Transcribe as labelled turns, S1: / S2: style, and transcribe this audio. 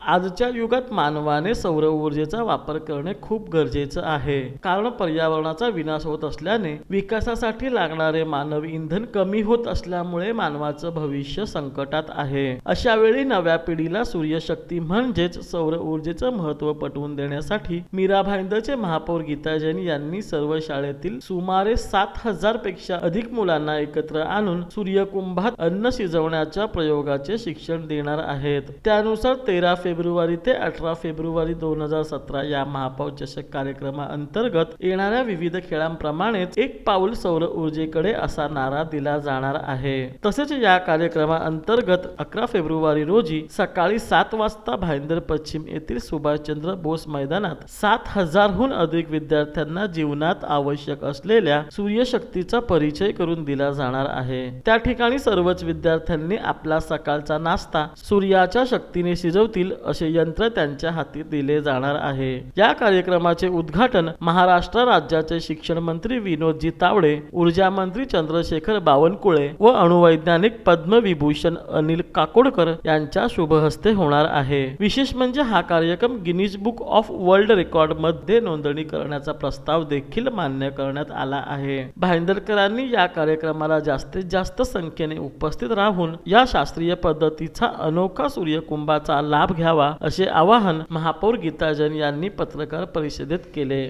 S1: आजच्या युगात मानवाने सौर ऊर्जेचा वापर करणे खूप गरजेचं आहे. कारण पर्यावरणाचा विनाश होत असल्याने विकासासाठी लागणारे मानव इंधन कमी होत असल्यामुळे मानवाचं भविष्य संकटात आहे. अशा वेळी नव्या पिढीला सूर्यशक्ती म्हणजेच सौर ऊर्जेचं महत्त्व पटवून देण्यासाठी मीरा भाईंदरचे महापौर गीता जैन यांनी सर्व शाळेतील सुमारे सात हजारपेक्षा अधिक मुलांना एकत्र आणून सूर्यकुंभात अन्न शिजवण्याच्या प्रयोगाचे शिक्षण देणार आहेत. त्यानुसार तेरा फेब्रुवारी ते अठरा फेब्रुवारी दोन हजार सतरा या महापौर चषक कार्यक्रमाअंतर्गत येणाऱ्या विविध खेळांप्रमाणेच एक पाऊल सौर ऊर्जेकडे असा नारा दिला जाणार आहे. तसेच या कार्यक्रमाअंतर्गत अकरा फेब्रुवारी रोजी सकाळी सात वाजता भाईंदर पश्चिम येथील सुभाषचंद्र बोस मैदानात सात हजारहून अधिक विद्यार्थ्यांना जीवनात आवश्यक असलेल्या सूर्यशक्तीचा परिचय करून दिला जाणार आहे. त्या ठिकाणी सर्वच विद्यार्थ्यांनी आपला सकाळचा नाश्ता सूर्याच्या शक्तीने शिजवतील असे यंत्र त्यांच्या हाती दिले जाणार आहे. या कार्यक्रमाचे उद्घाटन महाराष्ट्र राज्याचे शिक्षण मंत्री विनोदजी तावडे ऊर्जा मंत्री चंद्रशेखर बावनकुळे व अणुवैज्ञानिक पद्मविभूषण अनिल काकोडकर यांच्या शुभहस्ते होणार आहे. विशेष म्हणजे हा कार्यक्रम गिनीज बुक ऑफ वर्ल्ड रेकॉर्डमध्ये नोंदणी करण्याचा प्रस्ताव देखील मान्य करण्यात आला आहे. भाईंदरकरांनी या कार्यक्रमाला जास्तीत जास्त संख्येने उपस्थित राहून या शास्त्रीय पद्धतीचा अनोखा सूर्यकुंभाचा लाभ घ्या घ्यावा असे आवाहन महापौर गीता जैन यांनी पत्रकार परिषदेत केले.